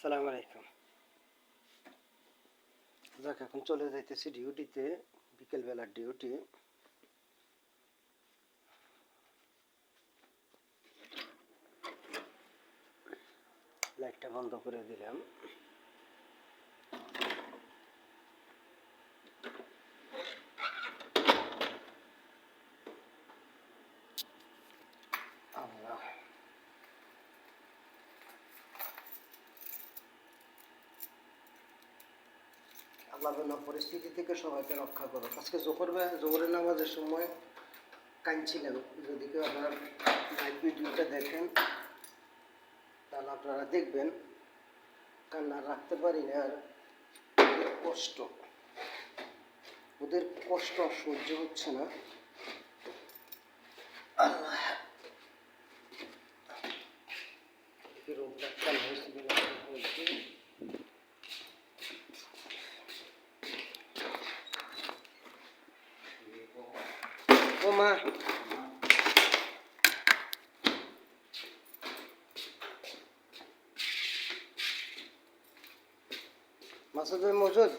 সালাম আলাইকুম। যাক এখন চলে যাইতেছি ডিউটিতে বিকেলবেলার ডিউটি। লাইটটা বন্ধ করে দিলাম আল্লাহ যেন পরিস্থিতি থেকে সবাইকে রক্ষা করো। আজকে জোহর জোহরের নামাজের সময় কাঁদছিলেন। যদি কেউ আপনার লাইভ ভিডিওটা দেখেন, তাহলে আপনারা দেখবেন, কান্না রাখতে পারি না। আর কষ্ট, ওদের কষ্ট সহ্য হচ্ছে না আল্লাহ এদিকে রোগ ডাক্তার হয়েছে কিনা হয়েছে ও মা। মাসুদ? ভাই মজুদ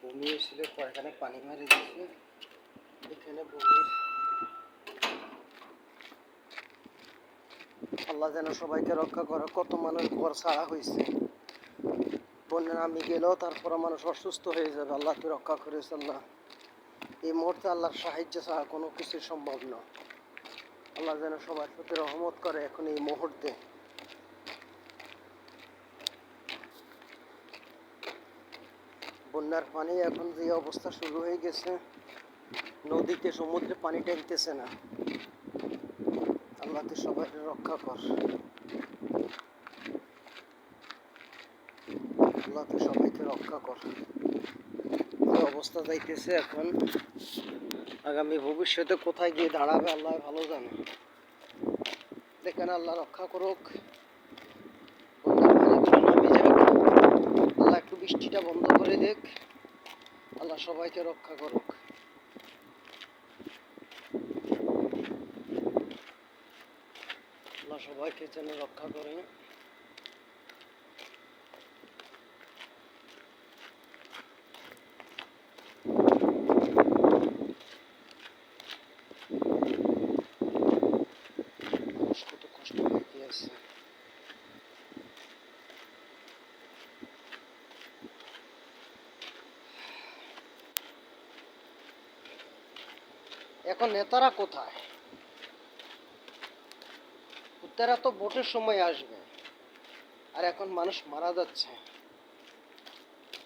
বমি এসেছিল এখানে পানি মারি দিয়েছে। এখানে বমির আল্লাহ যেন সবাইকে রক্ষা করে। কত মানুষ ঘর ছাড়া হয়েছে বন্যা নামি গেলেও তারপরে মানুষ অসুস্থ হয়ে যাবে। আল্লাহ তুই রক্ষা করেছে আল্লাহ। এই মুহূর্তে আল্লাহর সাহায্য ছাড়া কোনো কিছু সম্ভব না। আল্লাহ যেন সবার প্রতি রহমত করে এখন এই মুহূর্তে। বন্যার পানি এখন যে অবস্থা শুরু হয়ে গেছে নদীতে, সমুদ্রে পানি টানতেছে না। আল্লাহ তুই সবাই রক্ষা কর। আল্লাহ তুই সবাইকে রক্ষা কর। অবস্থা যাইতেছে এখন। আগামী ভবিষ্যতে কোথায় গিয়ে দাঁড়াবে, আল্লাহ ভালো জানে। দেখেন আল্লাহ রক্ষা করুক। আল্লাহ একটু বৃষ্টিটা বন্ধ করে দেখ আল্লাহ সবাইকে রক্ষা করুক আল্লাহ সবাইকে যেন রক্ষা করে মানুষ কত কষ্ট পাইতে আছে। এখন নেতারা কোথায়? তারা তো ভোটের সময় আসবে। আর এখন মানুষ মারা যাচ্ছে।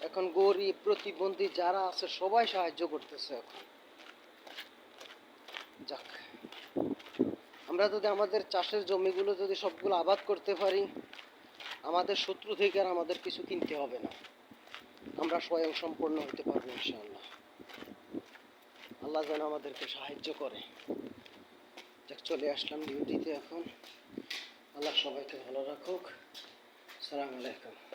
এখন গরিব, প্রতিবন্ধী যারা আছে, সবাই সাহায্য করতেছে এখন। যাক, আমরা যদি আমাদের চাষের জমিগুলো যদি সবগুলো আবাদ করতে পারি, আমাদের শত্রু থেকে আর আমাদের কিছু কিনতে হবে না। আমরা স্বয়ং সম্পূর্ণ হতে পারব ইনশাআল্লাহ। আল্লাহ যেন আমাদেরকে সাহায্য করে। চলে আসলাম ডিউটিতে এখন। আল্লাহ সবাইকে ভালো রাখুক। সালাম আলাইকুম।